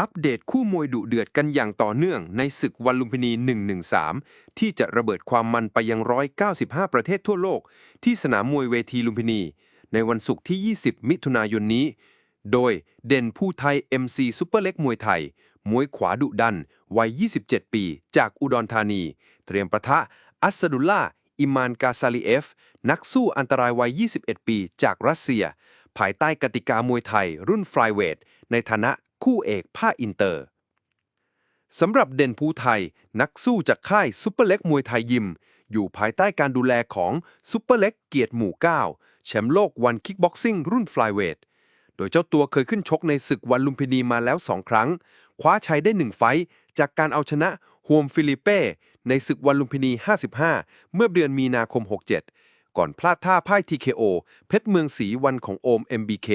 อัปเดตคู่มวยดุเดือดกันอย่างต่อเนื่องในศึกวันลุมพินี 113 ที่จะระเบิดความมันไปยัง 195 ประเทศทั่วโลก ที่สนามมวยเวทีลุมพินี ในวันศุกร์ที่ 20 มิถุนายนนี้ โดยเด่นผู้ไทย MC ซุปเปอร์เล็กมวยไทย มวยขวาดุดัน วัย 27 ปี จากอุดรธานี เตรียมประทะ อัสดุลล่า อิมานกาซาลีเอฟ นักสู้อันตรายวัย 21 ปี จากรัสเซีย ภายใต้กติกามวยไทย รุ่นฟลายเวทในฐานะ คู่เอกภาคอินเตอร์สำหรับเด่นภูไทยนักสู้จากค่ายซุปเปอร์เล็กมวยไทยยิม อยู่ภายใต้การดูแลของซุปเปอร์เล็กเกียรติหมู่ 9 แชมป์โลกวันคิกบ็อกซิ่งรุ่นฟลายเวท โดยเจ้าตัวเคยขึ้นชกในศึกวันลุมพินีมาแล้ว2ครั้ง คว้าชัยได้1ไฟจากการเอาชนะฮวมฟิลิเป้ในศึกวันลุมพินี 55 เมื่อเดือนมีนาคม 67 ก่อนพลาดท่าพ่าย TKO เพชรเมืองศรีวันของโอม MBK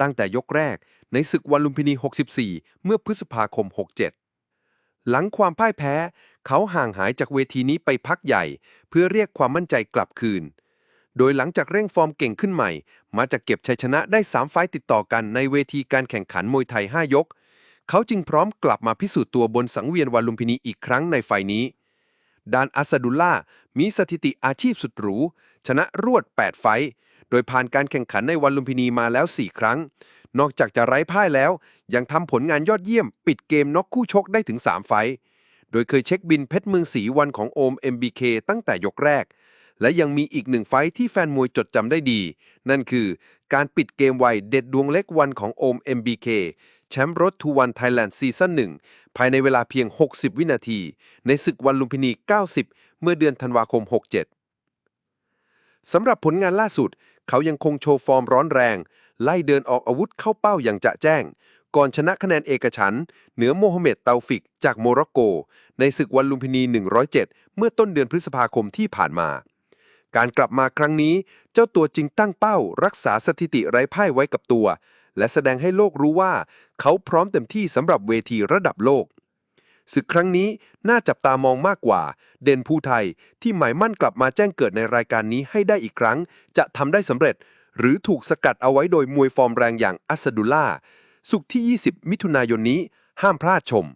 ตั้งแต่ยกแรกในศึกวันลุมพินี 64 เมื่อพฤษภาคม 67 หลังความพ่ายแพ้ เขาห่างหายจากเวทีนี้ไปพักใหญ่ เพื่อเรียกความมั่นใจกลับคืน โดยหลังจากเร่งฟอร์มเก่งขึ้นใหม่ มาจากเก็บชัยชนะได้ 3 ไฟต์ติดต่อกันในเวทีการแข่งขันมวยไทย 5 ยก เขาจึงพร้อมกลับมาพิสูจน์ตัวบนสังเวียนวันลุมพินีอีกครั้งในไฟล์นี้ดานอัสดุลล่ามีสถิติอาชีพสุดหรู ชนะรวด 8 ไฟต์โดยผ่านการแข่งขันในวันลุมพินีมาแล้ว 4 ครั้ง นอกจากจะไร้พ่ายแล้ว ยังทำผลงานยอดเยี่ยม ปิดเกมน็อกคู่ชกได้ถึง 3 ไฟต์โดยเคยเช็คบินเพชรเมืองศรีวันของโอม MBK ตั้งแต่ยกแรก และยังมีอีกหนึ่งไฟที่แฟนมวยจดจำได้ดี นั่นคือการปิดเกมไวเด็ดดวงเล็กวันของโอม MBK แชมป์รถทูวันไทยแลนด์ซีซั่นหนึ่งภายในเวลาเพียง 60 วินาที ในศึกวันลุมพินี 90 เมื่อเดือนธันวาคม 67สำหรับผลงานล่าสุด เขายังคงโชว์ฟอร์มร้อนแรง ไล่เดินออกอาวุธเข้าเป้าอย่างจะแจ้ง ก่อนชนะคะแนนเอกฉันเหนือโมฮัมเหม็ดเตาฟิกจากโมร็อกโก ในศึกวันลุมพินี 107 เมื่อต้นเดือนพฤษภาคมที่ผ่านมา การกลับมาครั้งนี้ เจ้าตัวจึงตั้งเป้า รักษาสถิติไร้พ่ายไว้กับตัว และแสดงให้โลกรู้ว่า เขาพร้อมเต็มที่สำหรับเวทีระดับโลก ศึกครั้งนี้น่าจับตามองมากกว่า เด่นภูไทยที่หมายมั่นกลับมาแจ้งเกิดในรายการนี้ให้ได้อีกครั้ง จะทำได้สำเร็จ หรือถูกสกัดเอาไว้โดยมวยฟอร์มแรงอย่างอัสดุล่าสุกที่ 20 มิถุนายนนี้ห้ามพลาดชม